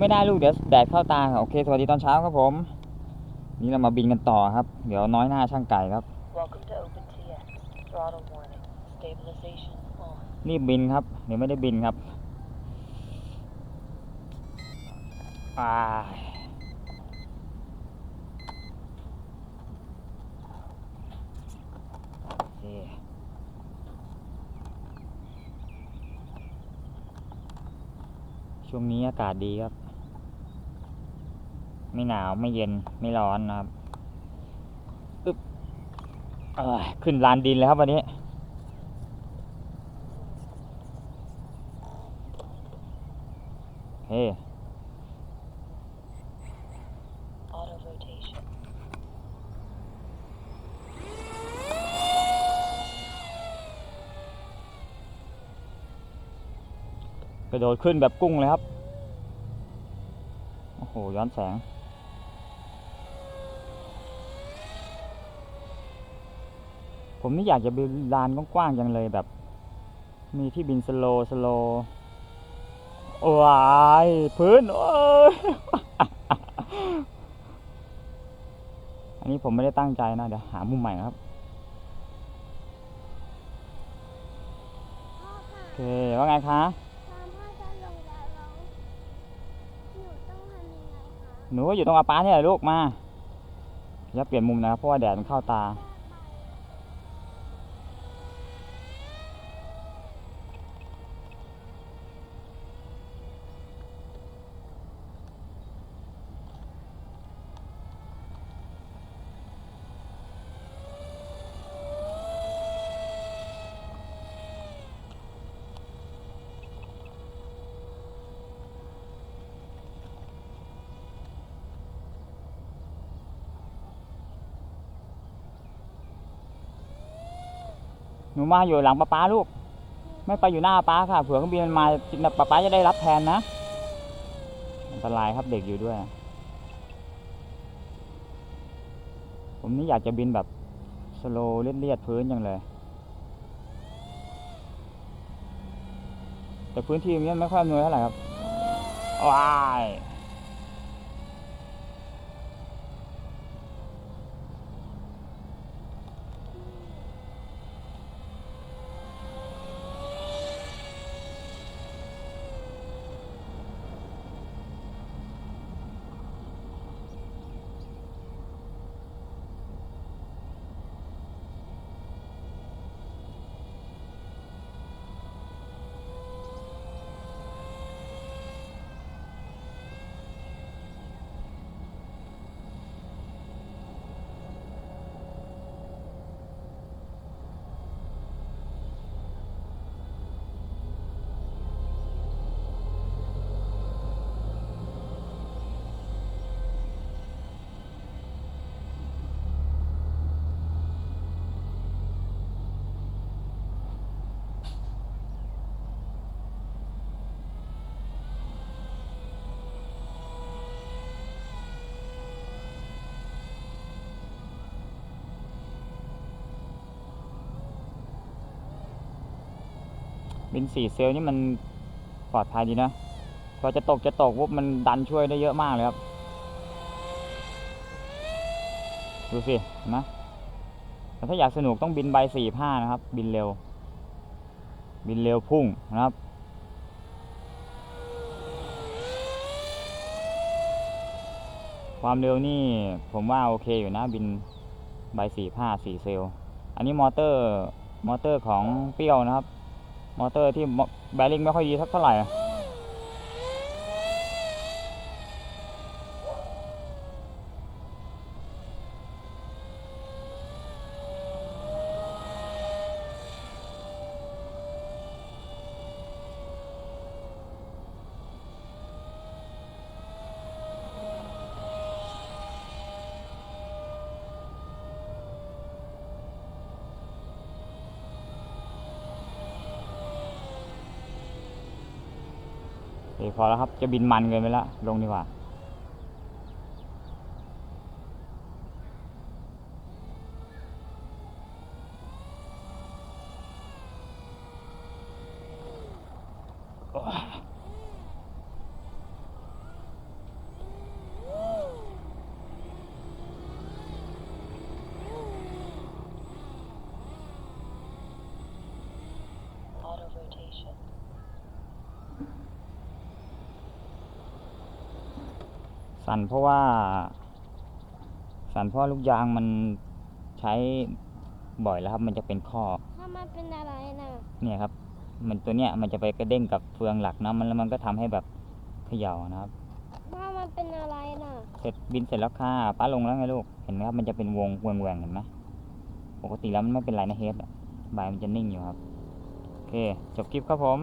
ไม่ได้ลูกเดี๋ยวแดดเข้าตาโอเค สวัสดีตอนเช้าครับผม นี่เรามาบินกันต่อครับ เดี๋ยวน้อยหน้าช่างไก่ครับ Welcome to OpenTX. Throttle warning. Stabilization on. รีบบินครับ เดี๋ยวไม่ได้บินครับอ่าโอเคช่วงนี้อากาศดีครับ ไม่หนาวไม่เย็นไม่ร้อนนะครับอึ๊บเอ้ยขึ้นลานดินเลยครับวันนี้เฮ้ Auto rotation. กระโดดขึ้นแบบกุ้งเลยครับ โอ้โห ย้อนแสง ผมนี่อยากจะบินลานกว้างๆจังเลยแบบ มีที่บินสโลว์สโลว์ว้ายพื้นโอ้ยอันนี้ผมไม่ได้ตั้งใจนะ เดี๋ยวหามุมใหม่นะครับพ่อค่ะโอเค ว่าไงคะตอนพ่อจะลงแล้วเราหนูต้องทำยังไงคะ หนูก็อยู่ตรงอาป้าเนี่ยแหละลูกมาอย่าเปลี่ยนมุมนะครับเพราะว่าแดดมันเข้าตา หนูมาอยู่หลังป้าป้าลูก ไม่ไปอยู่หน้าป้าค่ะเผื่อเครื่องบินมันมาป้าป้าจะได้รับแทนนะอันตรายครับเด็กอยู่ด้วย ผมนี่อยากจะบินแบบสโลว์เลียดๆพื้นอย่างเลย แต่พื้นที่ตรงนี้ไม่ค่อยอำนวยเท่าไหร่ครับว้าย บินสี่เซลล์นี่มันปลอดภัยดีนะพอจะตกจะตกปุ๊บมันดันช่วยได้เยอะมากเลยครับ ดูสิเห็นไหมแต่ถ้าอยากสนุกต้องบินใบสี่ห้านะครับ บินเร็ว บินเร็วพุ่งนะครับความเร็วนี่ผมว่าโอเคอยู่นะบินใบสี่ห้าสี่เซลล์อันนี้มอเตอร์มอเตอร์ของเปรี้ยวนะครับ มอเตอร์ที่แบริ่งไม่ค่อยดีสักเท่าไหร่ อพอแล้วครับ จะบินมันเกินไปแล้วลงดีกว่า Auto. สั่นเพราะว่า สั่นเพราะลูกยางมันใช้บ่อยแล้วครับ มันจะเป็นข้อ ถ้ามันเป็นอะไรนะเนี่ยครับ มันตัวเนี้ยมันจะไปกระเด้งกับเฟืองหลักนะมันแล้วมันก็ทำให้แบบเขย่านะครับถ้ามันเป็นอะไรนะเสร็จบินเสร็จแล้วค่ะป้าลงแล้วไงลูกเห็นไหมครับ มันจะเป็นวงแหว่งๆเห็นไหมปกติแล้วมันไม่เป็นไรนะเฮดอะใบมันจะนิ่งอยู่ครับโอเคจบคลิปครับผม